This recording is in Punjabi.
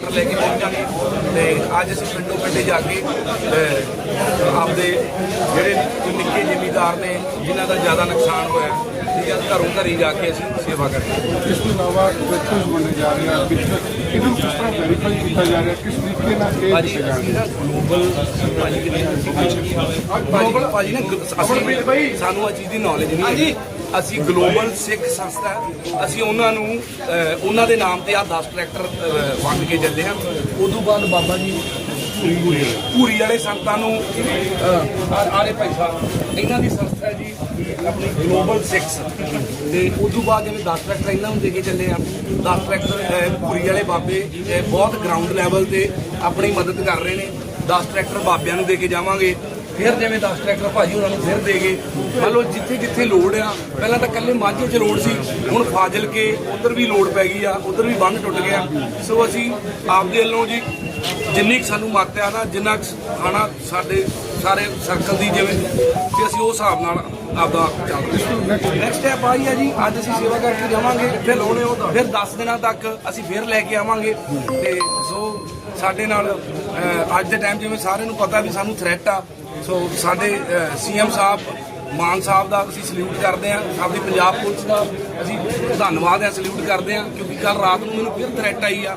ਟਰੈਕਟਰ ਲੈ ਕੇ ਪਹੁੰਚਾਂਗੇ ਤੇ ਅੱਜ ਅਸੀਂ ਪਿੰਡੋਂ ਪਿੰਡੇ ਜਾ ਕੇ ਆਪਦੇ ਜਿਹੜੇ ਨਿੱਕੇ ਜ਼ਿਮੀਦਾਰ ਨੇ ਜਿਨ੍ਹਾਂ ਦਾ ਜ਼ਿਆਦਾ ਨੁਕਸਾਨ ਹੋਇਆ ਠੀਕ ਹੈ ਘਰੋਂ ਘਰੀ ਜਾ ਕੇ ਅਸੀਂ ਸੇਵਾ ਕਰਦੇ ਇਸ ਤੋਂ ਇਲਾਵਾ ਟਰੈਕਟਰਸ ਬਣੇ ਜਾ ਰਹੇ ਆ ਇਹਨਾਂ ਕਿਸ ਤਰ੍ਹਾਂ ਵੈਰੀਫਾਈ ਕੀਤਾ ਜਾ ਰਿਹਾ ਕਿਸ ਤਰੀਕੇ ਨਾਲ ਇਹ ਦਿੱਤੇ ਜਾ ਰਹੇ ਗਲੋਬਲ ਭਾਜੀ ਕਿਤੇ ਭਾਜੀ ਨਾ ਸਾਨੂੰ ਆ ਚੀਜ਼ ਦੀ ਨੌਲੇਜ ਨਹੀਂ ਹਾਂਜੀ। ਅਸੀਂ ਗਲੋਬਲ ਸਿੱਖ ਸੰਸਥਾ। ਅਸੀਂ ਉਹਨਾਂ ਨੂੰ ਉਹਨਾਂ ਦੇ ਨਾਮ ਤੇ ਆ 10 ਟਰੈਕਟਰ ਵੰਡ ਕੇ ਚੱਲੇ ਹਾਂ। ਉਦੋਂ ਬਾਅਦ ਬਾਬਾ ਜੀ ਪੂਰੀ ਵਾਲੇ। ਸੰਤਾਂ ਨੂੰ ਆਰੇ ਸਾਹਿਬ ਇਹਨਾਂ ਦੀ ਸੰਸਥਾ ਹੈ ਜੀ ਆਪਣੀ ਗਲੋਬਲ ਸਿੱਖਸ ਤੇ ਉਦੋਂ ਬਾਅਦ ਜਿਵੇਂ 10 ਟਰੈਕਟਰ ਇਹਨਾਂ ਨੂੰ ਦੇ ਕੇ ਚੱਲੇ ਆ 10 ਟਰੈਕਟਰ ਪੂਰੀ ਵਾਲੇ ਬਾਬੇ ਬਹੁਤ ਗਰਾਊਂਡ ਲੈਵਲ ਤੇ ਆਪਣੀ ਮਦਦ ਕਰ ਰਹੇ ਨੇ। 10 ਟਰੈਕਟਰ ਬਾਬਿਆਂ ਨੂੰ ਦੇ ਕੇ ਜਾਵਾਂਗੇ। ਫਿਰ ਜਿਵੇਂ 10 ਟਰੈਕਟਰ ਭਾਜੀ ਉਹਨਾਂ ਨੂੰ ਫਿਰ ਦੇ ਗਏ। ਮੰਨ ਲਓ ਜਿੱਥੇ ਜਿੱਥੇ ਲੋੜ ਆ, ਪਹਿਲਾਂ ਤਾਂ ਕੱਲੇ ਮਾਝੇ 'ਚ ਲੋੜ ਸੀ, ਹੁਣ ਫਾਜ਼ਿਲ ਕੇ ਉਧਰ ਵੀ ਲੋੜ ਪੈ ਗਈ ਆ, ਉਧਰ ਵੀ ਬੰਨ ਟੁੱਟ ਗਿਆ। ਸੋ ਅਸੀਂ ਆਪਦੇ ਵੱਲੋਂ ਜੀ ਜਿੰਨੀ ਕੁ ਸਾਨੂੰ ਮੱਤ ਆ ਨਾ, ਜਿੰਨਾ ਕੁ ਖਾਣਾ ਸਾਡੇ ਸਾਰੇ ਸਰਕਲ ਦੀ ਜਿਵੇਂ, ਤੇ ਅਸੀਂ ਉਸ ਹਿਸਾਬ ਨਾਲ ਆਪਦਾ ਚੱਲਦੇ ਨੈਕਸਟ ਸਟੈਪ ਆਈ ਆ ਜੀ, ਅੱਜ ਅਸੀਂ ਸੇਵਾ ਕਰਕੇ ਜਾਵਾਂਗੇ, ਫਿਰ ਲਾਉਣੇ ਫਿਰ 10 ਦਿਨਾਂ ਤੱਕ ਅਸੀਂ ਫਿਰ ਲੈ ਕੇ ਆਵਾਂਗੇ। ਤੇ ਸੋ ਸਾਡੇ ਨਾਲ ਅੱਜ ਦੇ ਟਾਈਮ ਜਿਵੇਂ ਸਾਰਿਆਂ ਨੂੰ ਪਤਾ ਵੀ ਸਾਨੂੰ ਥ੍ਰੈਟ ਆ ਸੋ ਸਾਡੇ ਸੀਐਮ ਸਾਹਿਬ, ਮਾਨ ਸਾਹਿਬ ਦਾ ਅਸੀਂ ਸਲੂਟ ਕਰਦੇ ਹਾਂ ਆਪਦੀ ਪੰਜਾਬ ਪੁਲਿਸ ਦਾ ਅਸੀਂ ਧੰਨਵਾਦ ਹੈ ਸਲੂਟ ਕਰਦੇ ਹਾਂ, ਕਿਉਂਕਿ ਕੱਲ ਰਾਤ ਨੂੰ ਮੈਨੂੰ ਫਿਰ ਥ੍ਰੈਟ ਆਈ ਆ।